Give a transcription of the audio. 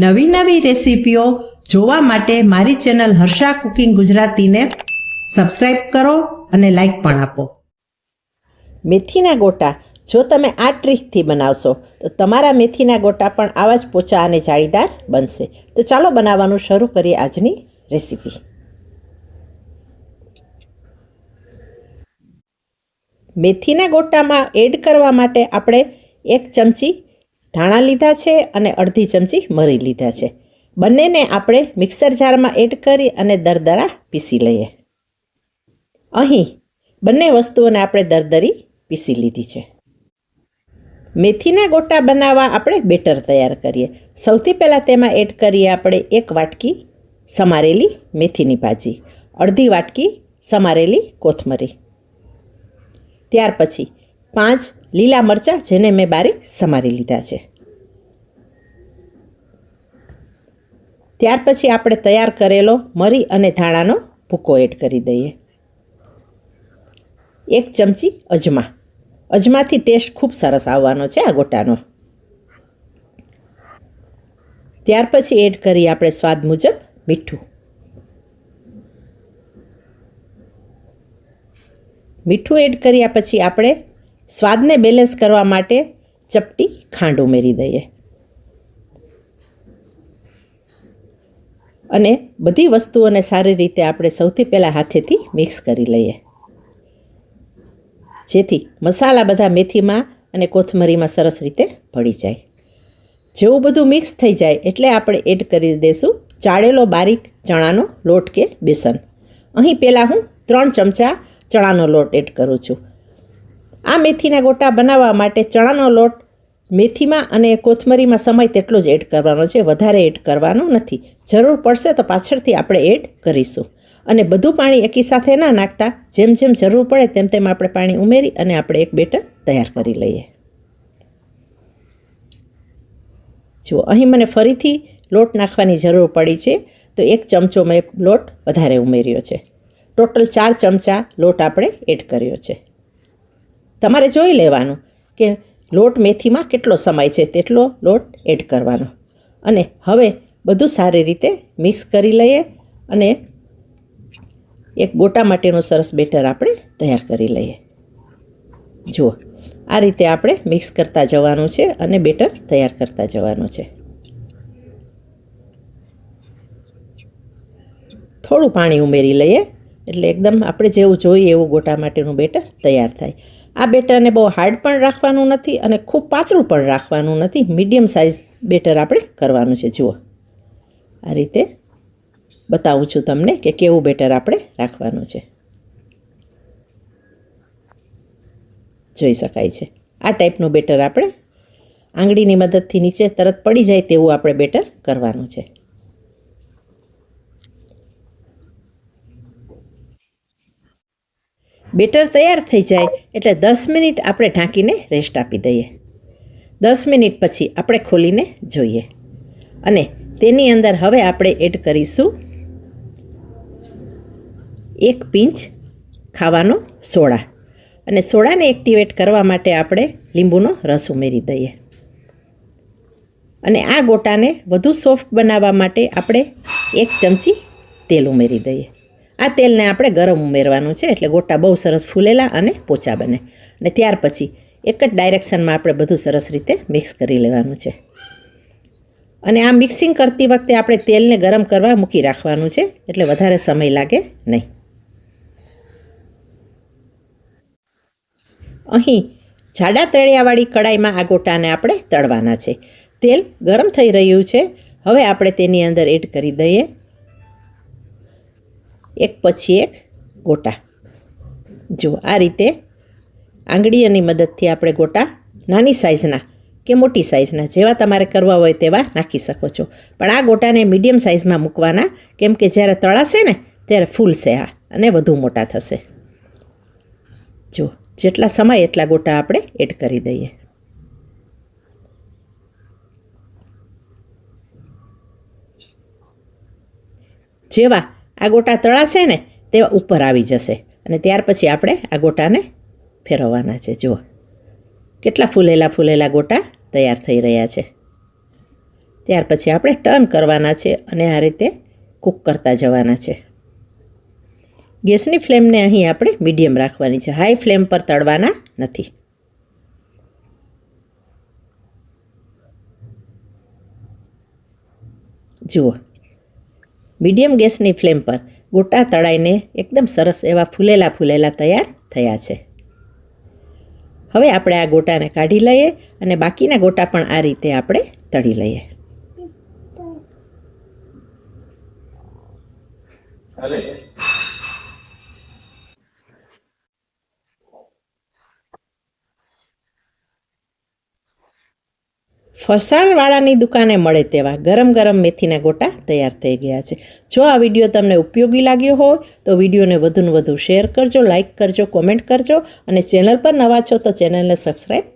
નવી નવી રેસીપીઓ જોવા માટે મારી ચેનલ હર્ષા કુકિંગ ગુજરાતીને સબસ્ક્રાઈબ કરો અને લાઈક પણ આપો. મેથીના ગોટા જો તમે આ ટ્રીકથી બનાવશો, તો તમારા મેથીના ગોટા પણ આવા જ પોચા અને જાળીદાર બનશે. તો ચાલો બનાવવાનું શરૂ કરીએ આજની રેસીપી. મેથીના ગોટામાં એડ કરવા માટે આપણે એક ચમચી ધાણા લીધા છે અને અડધી ચમચી મરી લીધા છે. બંનેને આપણે મિક્સર જારમાં એડ કરી અને દરદરા પીસી લઈએ. અહીં બંને વસ્તુઓને આપણે દરદરી પીસી લીધી છે. મેથીના ગોટા બનાવવા આપણે બેટર તૈયાર કરીએ. સૌથી પહેલાં તેમાં એડ કરીએ આપણે એક વાટકી સમારેલી મેથીની ભાજી, અડધી વાટકી સમારેલી કોથમરી. ત્યાર પછી પાંચ લીલા મરચાં જેને મેં બારીક સમારી લીધા છે. ત્યાર પછી આપણે તૈયાર કરેલો મરી અને ધાણાનો ભૂકો એડ કરી દઈએ. એક ચમચી અજમા. અજમાથી ટેસ્ટ ખૂબ સરસ આવવાનો છે આ ગોટાનો. ત્યાર પછી એડ કરીએ આપણે સ્વાદ મુજબ મીઠું. મીઠું એડ કર્યા પછી આપણે સ્વાદને બેલેન્સ કરવા માટે ચપટી ખાંડ ઉમેરી દઈએ. અને બધી વસ્તુઓને સારી રીતે આપણે સૌથી પહેલાં હાથેથી મિક્સ કરી લઈએ. જેથી મસાલા બધા મેથીમાં અને કોથમરીમાં સરસ રીતે ભળી જાય. જેવું બધું મિક્સ થઈ જાય એટલે આપણે એડ કરી દઈશું ચાળેલો બારીક ચણાનો લોટ કે બેસન. અહીં પહેલાં હું ત્રણ ચમચા ચણાનો લોટ એડ કરું છું. આ મેથીના ગોટા બનાવવા માટે ચણાનો લોટ, મેથીમાં અને કોથમરીમાં સમય તેટલો જ એડ કરવાનો છે. વધારે એડ કરવાનો નથી. જરૂર પડશે તો પાછળથી આપણે એડ કરીશું. અને બધું પાણી એકી સાથે ના નાખતા, જેમ જેમ જરૂર પડે તેમ તેમ આપણે પાણી ઉમેરી અને આપણે એક બેટર તૈયાર કરી લઈએ. જુઓ અહીં મને ફરીથી લોટ નાખવાની જરૂર પડી છે, તો એક ચમચો મેં લોટ વધારે ઉમેર્યો છે. ટોટલ ચાર ચમચા લોટ આપણે એડ કર્યો છે. તમારે જોઈ લેવાનું કે લોટ મેથીમાં કેટલો સમય છે, તેટલો લોટ એડ કરવાનો. અને હવે બધું સારી રીતે મિક્સ કરી લઈએ અને એક ગોટા માટેનું સરસ બેટર આપણે તૈયાર કરી લઈએ. જુઓ, આ રીતે આપણે મિક્સ કરતા જવાનું છે અને બેટર તૈયાર કરતા જવાનું છે. થોડું પાણી ઉમેરી લઈએ એટલે એકદમ આપણે જેવું જોઈએ એવું ગોટા માટેનું બેટર તૈયાર થાય. આ બેટરને બહુ હાર્ડ પણ રાખવાનું નથી અને ખૂબ પાતળું પણ રાખવાનું નથી. મીડિયમ સાઇઝ બેટર આપણે કરવાનું છે. જુઓ. આ રીતે બતાવું છું તમને કે કેવું બેટર આપણે રાખવાનું છે. જોઈ શકાય છે. આ ટાઈપનું બેટર આપણે આંગળીની મદદથી નીચે તરત પડી જાય તેવું આપણે બેટર કરવાનું છે. બેટર તૈયાર થઈ જાય એટલે દસ મિનિટ આપણે ઢાંકીને રેસ્ટ આપી દઈએ. દસ મિનિટ પછી આપણે ખોલીને જોઈએ. અને તેની અંદર હવે આપણે એડ કરીશું એક પિંચ ખાવાનો સોડા. અને સોડાને એક્ટિવેટ કરવા માટે આપણે લીંબુનો રસ ઉમેરી દઈએ. અને આ ગોટાને વધુ સોફ્ટ બનાવવા માટે આપણે એક ચમચી તેલ ઉમેરી દઈએ. આ તેલને આપણે ગરમ ઉમેરવાનું છે, એટલે ગોટા બહુ સરસ ફૂલેલા અને પોચા બને. અને ત્યાર પછી એક જ ડાયરેક્શનમાં આપણે બધું સરસ રીતે મિક્સ કરી લેવાનું છે. અને આ મિક્સિંગ કરતી વખતે આપણે તેલને ગરમ કરવા મૂકી રાખવાનું છે, એટલે વધારે સમય લાગે નહીં. અહીં જાડા તળિયાવાળી કડાઈમાં આ ગોટાને આપણે તળવાના છે. તેલ ગરમ થઈ રહ્યું છે. હવે આપણે તેની અંદર એડ કરી દઈએ. એક પછી એક ગોટા. જુઓ, આ રીતે આંગળીઓની મદદથી આપણે ગોટા નાની સાઇઝના કે મોટી સાઇઝના, જેવા તમારે કરવા હોય તેવા નાખી શકો છો. પણ આ ગોટાને મીડિયમ સાઇઝમાં મૂકવાના, કેમ કે જ્યારે તળાશે ને, ત્યારે ફૂલશે આ અને વધુ મોટા થશે. જુઓ, જેટલા સમય એટલા ગોટા આપણે એડ કરી દઈએ. જેવા આ ગોટા તળાશે ને, તેવા ઉપર આવી જશે. અને ત્યાર પછી આપણે આ ગોટાને ફેરવવાના છે. જુઓ. કેટલા ફૂલેલા ફૂલેલા ગોટા તૈયાર થઈ રહ્યા છે. ત્યાર પછી આપણે ટર્ન કરવાના છે અને આ રીતે કૂક કરતા જવાના છે. ગેસની ફ્લેમને અહીં આપણે મીડિયમ રાખવાની છે. હાઈ ફ્લેમ પર તળવાના નથી. જુઓ. મીડિયમ ગેસની ફ્લેમ પર ગોટા તળાઈને એકદમ સરસ એવા ફૂલેલા ફૂલેલા તૈયાર થયા છે. હવે આપણે આ ગોટાને કાઢી લઈએ અને બાકીના ગોટા પણ આ રીતે આપણે તળી લઈએ. ફરસાણવાળાની દુકાને મળે તેવા ગરમ ગરમ મેથીના ગોટા તૈયાર થઈ ગયા છે. જો આ વીડિયો તમને ઉપયોગી લાગ્યો હોય, તો વિડીયોને વધુને વધુ શેર કરજો લાઇક કરજો, કોમેન્ટ કરજો અને ચેનલ પર નવા છો તો ચેનલને સબસ્ક્રાઈબ